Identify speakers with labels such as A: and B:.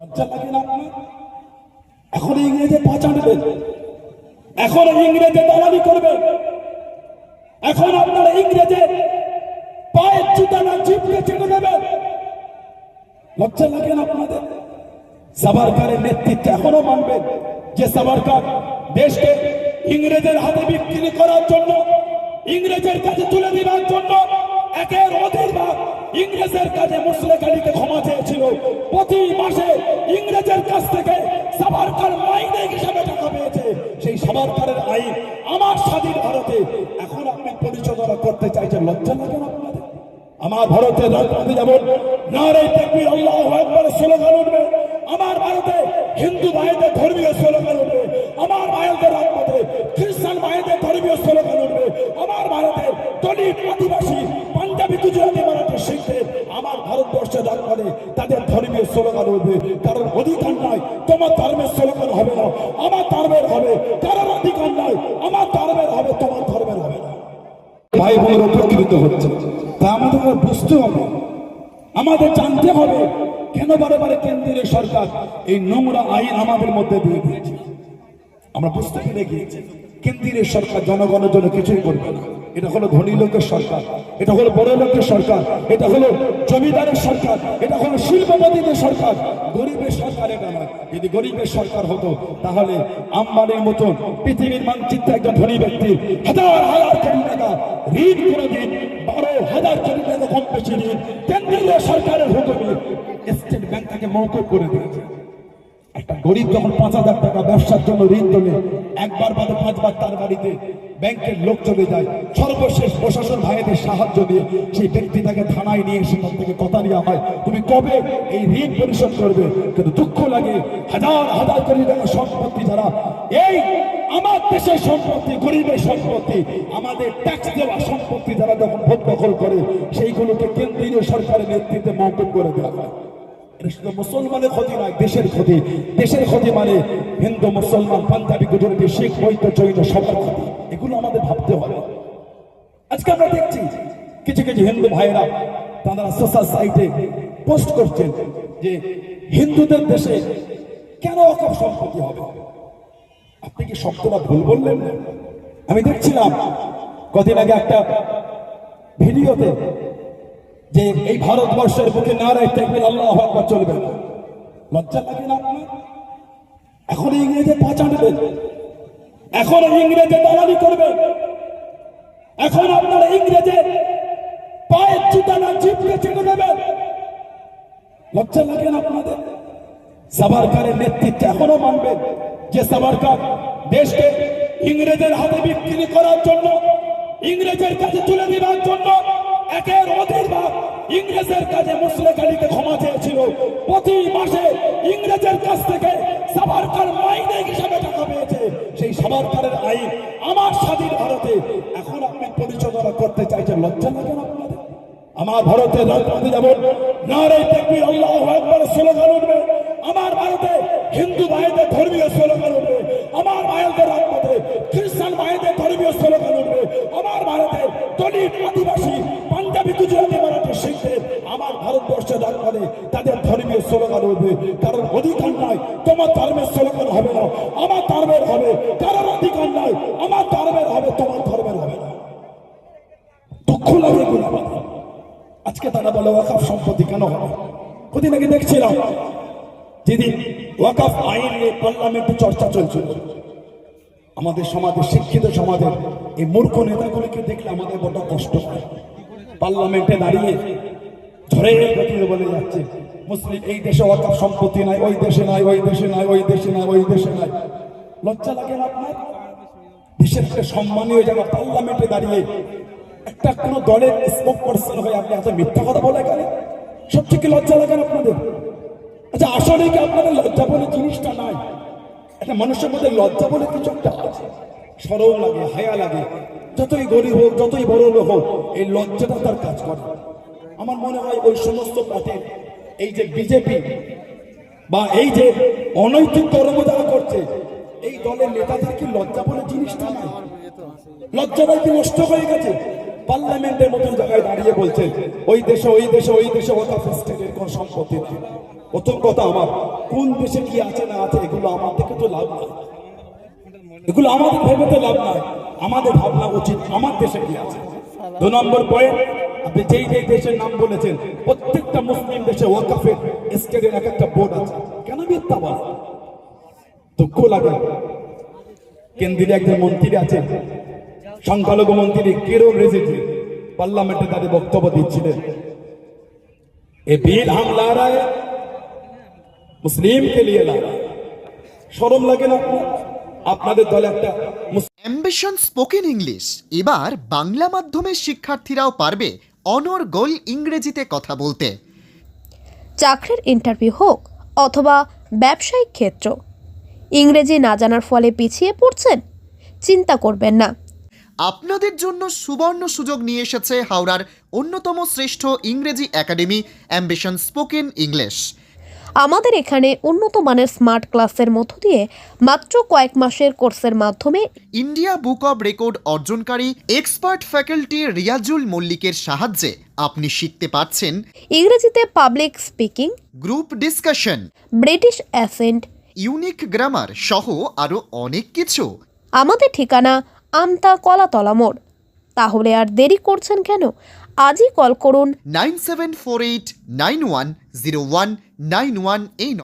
A: লজ্জা এখন ইংরেজে পাচানবেন এখন ইংরেজে দালালি করবেন এখন আপনারা ইংরেজে পায়ের জুতা জিপকে চেনে নেবেন লজ্জা লাগে আপনাদের? সাবারকারের নেতৃত্বে এখনও মানবেন যে সাবারকার দেশকে ইংরেজের হাতে বিক্রি করার জন্য, ইংরেজের কাছে তুলে দেওয়ার জন্য একের ভাগ ইংরেজের কাছে মুসলেক এখন আপনি পরিচালনা করতে চাইছেন, লজ্জা লাগে আমার ভারতের রাজনীতি যেমন নারে তেকবির আল্লাহ একবার স্লোগান উঠবে, আমার ভারতে হিন্দু ভাইদের ধর্মীয় স্লোগান উঠবে, আমার ভাইদের রাজপথে খ্রিস্টান ভাইদের ধর্মীয় স্লোগান উঠবে, আমার ভারতে দলিত আদিবাসী পাঞ্জাবি, গুজরাটি, মারাঠি শিখদের আমার ভারতবর্ষের রাজপথে তাদের ধর্মীয় স্লোগান উঠবে, কারণ অধিকার নয় তোমার ধর্মের স্লোগান হবে না আমার ধর্মের হবে কারোর অধিকার নয় আমার ধর্মের হবে তোমার ধর্মের হবে না ভাই বোনের উপকৃত হচ্ছে আমাদের বুঝতে হবে আমাদের জানতে হবে কেন বারে বারে কেন্দ্রীয় সরকার এই নোংরা আইন আমাদের মধ্যে দিয়ে দিয়েছে। আমরা বুঝতে পেরে গিয়েছি, কেন্দ্রীয় সরকার জনগণের জন্য কিছুই করবে না। এটা হলো ধনী লোকের সরকার, এটা হলো বড় লোকের সরকার, এটা হলো জমিদারের সরকার, এটা হলো শিল্পপতিদের সরকার। গরিবের সরকার এটা নয়। যদি গরিবের সরকার হতো, তাহলে আম্বানির মতন পৃথিবীর মানচিত্রে একজন ধনী ব্যক্তি হাজার হাজার কোটি টাকা ঋণ করে টাকা কম কেন্দ্রীয় সরকারের হুকুমে স্টেট ব্যাংক থেকে মৌকুব করে দিয়েছে। একটা গরিব যখন পাঁচ হাজার টাকা ব্যবসার জন্য ঋণ তোলে, একবার বাদে পাঁচবার তার বাড়িতে ব্যাংকের লোক চলে যায়। সর্বশেষ প্রশাসন ভাইদের সাহায্য দিয়ে সেই ব্যক্তিটাকে থানায় নিয়ে সেখান থেকে কথা নেওয়া হয়। তুমি কবে এই ঋণ পরিশোধ করবে? কিন্তু দুঃখ লাগে, হাজার হাজার কোটি টাকা সম্পত্তি যারা, এই আমার দেশের সম্পত্তি, গরিবের সম্পত্তি, আমাদের ট্যাক্স দেওয়া সম্পত্তি যারা যখন ভোট দখল করে, সেইগুলোকে কেন্দ্রীয় সরকারের নেতৃত্বে মৌকুব করে দেওয়া হয়। শুধু মুসলমানের ক্ষতি নয়, দেশের ক্ষতি। দেশের ক্ষতি মানে হিন্দু, মুসলমান, পাঞ্জাবি, গুজরাটি, শিখ বৈদ্য জৈন সবার ক্ষতি। এগুলো আমাদের ভাবতে হবে। আজকে আমরা দেখছি কিছু কিছু হিন্দু ভাইয়েরা তারা সোশ্যাল সাইটে পোস্ট করছেন যে হিন্দুদের দেশে কেন অকপ সম্পত্তি হবে? আপনি কি শব্দটা ভুল বললেন? আমি দেখছিলাম কদিন আগে একটা ভিডিওতে যে এই ভারতবর্ষের বুকে নারায় দেখবেন আল্লাহ আকবার চলবে। না লজ্জা লাগে না আপনার? এখন ইংরেজে পাচানবেন এখন ইংরেজে দালালি করবেন এখন আপনারা ইংরেজে পায়ের জুতা জিপকে চেনে নেবেন লজ্জা লাগে না আপনাদের? সাবারকারের নেতৃত্বে এখনও মানবেন যে সাবারকার দেশকে ইংরেজের হাতে বিক্রি করার জন্য, ইংরেজের কাছে তুলে দেওয়ার জন্য একের অধীর ভাগ ইংরেজের কাছে আলীকে ক্ষমা চেয়েছিল। প্রতি মাসে ইংরেজের কাছ থেকে সাবারকার মাইনে হিসাবে টাকা পেয়েছে সেই সাবারকারের আইন আমার স্বাধীন ভারতে এখন আপনি পরিচালনা করতে লজ্জা লাগে না। আমার ভারতের রাজনীতি যেমন নারে তেকবির আল্লাহ একবার স্লোগান উঠবে। আমার ভারতে হিন্দু ভাইদের ধর্মীয় স্লোগান উঠবে। আমার ভাইদের রাজপথে খ্রিস্টান ভাইদের ধর্মীয় স্লোগান উঠবে। আমার ভারতে দলিত আদিবাসী, পাঞ্জাবি, গুজরাটি, মারাঠি, শিখদের আমার ভারতবর্ষের রাজপথে তাদের ধর্মীয় স্লোগান উঠবে। কারণ অধিকার নয়, তোমার ধর্মের স্লোগান হবে না আমার ধর্মের হবে কারোর অধিকার নয় আমার ধর্মের হবে তোমার ধর্মের হবে না আমাদের। আজকে তারা বলে, ওয়াকাফ সম্পত্তি কেন কদিন আগে দেখছিলাম, যেদিন ওয়াকাফ আইন নিয়ে পার্লামেন্টে চর্চা চলছিল। আমাদের সমাজের, শিক্ষিত সমাজের এই মূর্খ নেতাগুলিকে দেখলে আমাদের বড় কষ্ট পার্লামেন্টে দাঁড়িয়ে ঝরে গতিতে বলে যাচ্ছে, মুসলিম, এই দেশে ওয়াকাফ সম্পত্তি নাই, ওই দেশে নাই, ওই দেশে নাই, ওই দেশে নাই, ওই দেশে নাই। লজ্জা লাগে না আপনার? দেশের একটা সম্মানীয় জায়গা পার্লামেন্টে দাঁড়িয়ে একটা কোন দলের স্পোক পার্সন হয়ে আপনি এত মিথ্যা কথা বলে গেলেন সবচেয়ে কি লজ্জা লাগে না আপনাদের? আচ্ছা আসলে কি আপনাদের লজ্জা বলে জিনিসটা নাই? একটা মানুষের মধ্যে লজ্জা বলে কিছু একটা আছে। সরল লাগে, হায়া লাগে। যতই গরিব হোক, যতই বড় লোক হোক, এই লজ্জাটা তার কাজ করে। আমার মনে হয় ওই সমস্ত পার্টির এই যে বিজেপি বা এই যে অনৈতিক কর্ম যারা করছে, এই দলের নেতাদের কি লজ্জা বলে জিনিসটা নাই? লজ্জাটা কি নষ্ট হয়ে গেছে? পার্লামেন্টের মতন জায়গায় দাঁড়িয়ে বলছে ওই দেশে ওই দেশে ওই দেশে ওটা স্টেটের কোন সম্পত্তি নেই। প্রথম কথা আমার, কোন দেশে কি আছে না আছে, এগুলো আমার থেকে তো লাভ নাই। এগুলো আমাদের ভেবে তো লাভ নাই। আমাদের ভাবনা উচিত, আমার দেশে কি আছে? দু নম্বর পয়েন্ট আপনি যেই যেই দেশের নাম বলেছেন, প্রত্যেকটা মুসলিম দেশে ওয়াকাফের স্টেটের এক একটা বোর্ড আছে। কেন মিথ্যা বলে? দুঃখ লাগে। কেন্দ্রীয় একজন মন্ত্রী আছেন, সংখ্যালঘু মন্ত্রী কেরল রেজিটি পার্লামেন্টে তাদের বক্তব্য দিচ্ছিলেন। এ বিল হামলা রায় মুসলিম কে লিয়ে সরম লাগে না আপনাদের দলে একটা
B: অ্যাম্বিশন স্পোকেন ইংলিশ এবার বাংলা মাধ্যমের শিক্ষার্থীরাও পারবে অনর গোল ইংরেজিতে কথা বলতে।
C: চাকরির ইন্টারভিউ হোক অথবা ব্যবসায়িক ক্ষেত্র। ইংরেজি না জানার ফলে পিছিয়ে পড়ছেন? চিন্তা করবেন না।
B: আপনাদের জন্য সুবর্ণ সুযোগ নিয়ে এসেছে হাওড়ার অন্যতম শ্রেষ্ঠ ইংরেজি একাডেমি অ্যাম্বিশন স্পোকেন ইংলিশ
C: আমাদের এখানে উন্নত মানের স্মার্ট ক্লাসের মধ্য দিয়ে মাত্র কয়েক মাসের কোর্সের মাধ্যমে
B: ইন্ডিয়া বুক অব রেকর্ড অর্জনকারী এক্সপার্ট ফ্যাকাল্টি রিয়াজুল মল্লিকের সাহায্যে আপনি শিখতে পারছেন
C: ইংরেজিতে public speaking
B: group discussion
C: British accent
B: unique grammar সহ আরও অনেক কিছু।
C: আমাদের ঠিকানা আমতা কলাতলা মোড়। তাহলে আর দেরি করছেন কেন? আজই কল করুন।
B: Nine seven four eight nine one zero one nine one এই